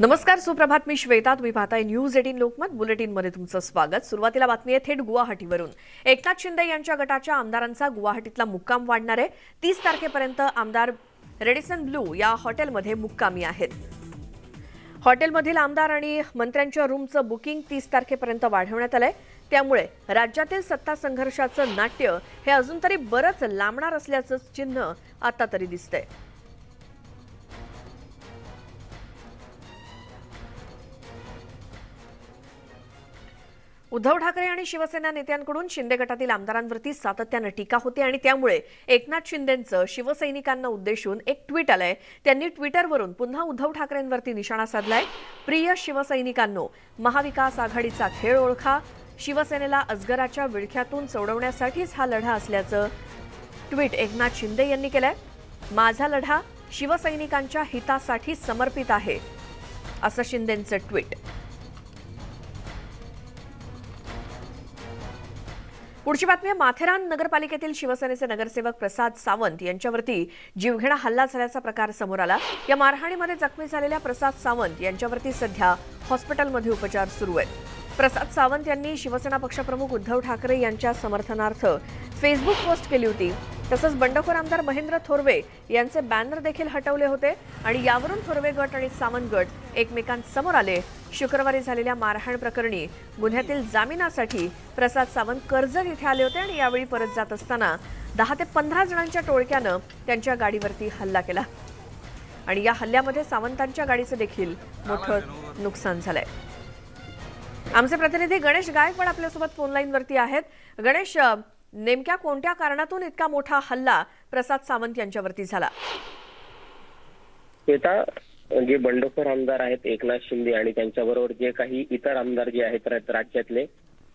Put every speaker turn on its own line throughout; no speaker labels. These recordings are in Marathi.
नमस्कार सुप्रभात. मी श्वेता. तुम्ही पाहताय न्यूज एटीन लोकमत. बुलेटिनमध्ये तुमचं स्वागत. सुरुवातीला बातमी आहे थेट गुवाहाटीवरून. एकनाथ शिंदे यांच्या गटाच्या आमदारांचा गुवाहाटीतला मुक्काम वाढणार आहे. तीस तारखेपर्यंत आमदार रेडिसन ब्लू या हॉटेलमध्ये मुक्कामी आहेत. हॉटेलमधील आमदार आणि मंत्र्यांच्या रूमचं बुकिंग तीस तारखेपर्यंत वाढवण्यात आलंय. त्यामुळे राज्यातील सत्ता संघर्षाचं नाट्य हे अजून तरी बरंच लांबणार असल्याचं चिन्ह आता तरी दिसतंय. उद्धव ठाकरे आणि शिवसेना नेत्यांकडून शिंदे गटातील आमदारांवरती सातत्यानं टीका होते आणि त्यामुळे एकनाथ शिंदेंचं शिवसैनिकांना उद्देशून एक ट्विट आलंय. त्यांनी ट्विटरवरून पुन्हा उद्धव ठाकरेंवरती निशाणा साधलाय. प्रिय शिवसैनिकांनो महाविकास आघाडीचा खेळ ओळखा. शिवसेनेला अजगराच्या विळख्यातून सोडवण्यासाठीच हा लढा असल्याचं ट्विट एकनाथ शिंदे यांनी केलंय. माझा लढा शिवसैनिकांच्या हितासाठी समर्पित आहे असं शिंदेंचं ट्विट. पुढची बातमी माथेरान नगरपालिकेतील शिवसेनेचे नगरसेवक प्रसाद सावंत यांच्यावरती जीवघेणा हल्ला झाल्याचा प्रकार समोर आला. या मारहाणीमध्ये जखमी झालेल्या प्रसाद सावंत यांच्यावरती सध्या हॉस्पिटलमध्ये उपचार सुरू आहेत. प्रसाद सावंत यांनी शिवसेना पक्षप्रमुख उद्धव ठाकरे यांच्या समर्थनार्थ फेसबुक पोस्ट केली होती. तसंच बंडखोर आमदार महेंद्र थोरवे यांचे बॅनर देखील हटवले होते आणि यावरून थोरवे गट आणि सावंत गट एकमेकांसमोर आले. शुक्रवारी झालेल्या मारहाण प्रकरणी गुन्ह्यातील जामिनासाठी प्रसाद सावंत कर्जत इथे आले होते आणि यावेळी परत जात असताना दहा ते पंधरा जणांच्या टोळक्यानं त्यांच्या गाडीवरती हल्ला केला. आणि या हल्ल्यामध्ये सावंतांच्या गाडीचं देखील मोठं नुकसान झालंय. आमचे प्रतिनिधी गणेश गायकवाड आपल्यासोबत फोन लाईनवरती आहेत. गणेश नेमक्या कोणत्या कारणातून इतका मोठा हल्ला प्रसाद सावंत यांच्यावरती झाला?
श्वेता जे बंडखोर आमदार आहेत एकनाथ शिंदे आणि त्यांच्याबरोबर जे काही इतर आमदार जे आहेत राज्यातले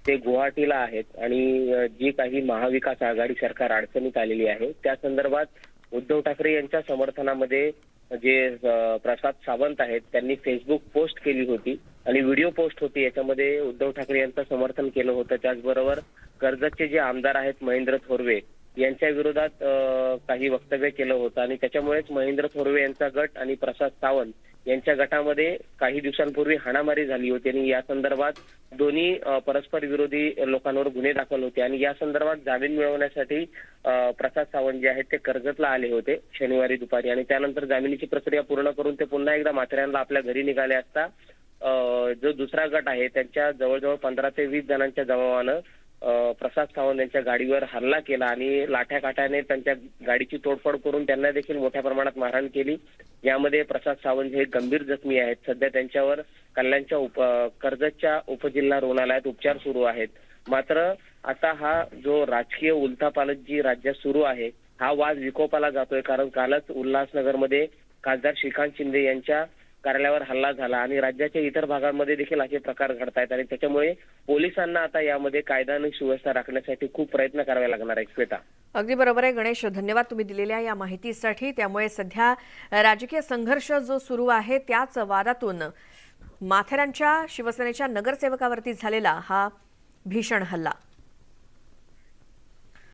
ते गुवाहाटीला आहेत आणि जी काही महाविकास आघाडी सरकार अडचणीत आलेली आहे त्या संदर्भात उद्धव ठाकरे यांच्या समर्थनामध्ये जे प्रसाद सावंत आहेत त्यांनी फेसबुक पोस्ट केली होती. आणि व्हिडिओ पोस्ट होती. याच्यामध्ये उद्धव ठाकरे यांचं समर्थन केलं होतं. त्याचबरोबर कर्जतचे जे आमदार आहेत महेंद्र थोरवे यांच्या विरोधात काही वक्तव्य केलं होतं. आणि त्याच्यामुळेच महेंद्र थोरवे यांचा गट आणि प्रसाद सावंत यांच्या गटामध्ये काही दिवसांपूर्वी हाणामारी झाली होती. आणि या संदर्भात दोन्ही परस्पर विरोधी लोकांवर गुन्हे दाखल होते. आणि या संदर्भात जामीन मिळवण्यासाठी प्रसाद सावंत जे आहेत ते कर्जतला आले होते शनिवारी दुपारी. आणि त्यानंतर जामिनीची प्रक्रिया पूर्ण करून ते पुन्हा एकदा माथेरानला आपल्या घरी निघाले असता जो दुसरा गट आहे त्यांच्या जवळजवळ पंधरा ते वीस जणांच्या जमावानं प्रसाद सावंत यांच्या गाडीवर हल्ला केला आणि लाठ्या काठ्याने त्यांच्या गाडीची तोडफोड करून त्यांना देखील मोठ्या प्रमाणात मारहाण केली. यामध्ये प्रसाद सावंत हे गंभीर जखमी आहेत. सध्या त्यांच्यावर कल्याणच्या उप कर्जतच्या उपजिल्हा रुग्णालयात उपचार सुरू आहेत. मात्र आता हा जो राजकीय उलथापालट जी राज्यात सुरू आहे हा वाद विकोपाला जातोय. कारण कालच उल्हासनगरमध्ये खासदार श्रीकांत शिंदे यांच्या कार्यालयावर हल्ला झाला आणि राज्याच्या इतर भागांमध्ये देखील असे प्रकार घडतायत आणि त्याच्यामुळे पोलिसांना आता यामध्ये कायदा आणि सुव्यवस्था राखण्यासाठी खूप प्रयत्न करावे लागणार आहेत श्वेता.
अगदी बरोबर आहे गणेश. धन्यवाद तुम्ही दिलेल्या या माहितीसाठी. त्यामुळे सध्या राजकीय संघर्ष जो सुरू आहे त्याच वादातून माथेरांच्या शिवसेनेच्या नगरसेवकावरती झालेला हा भीषण हल्ला.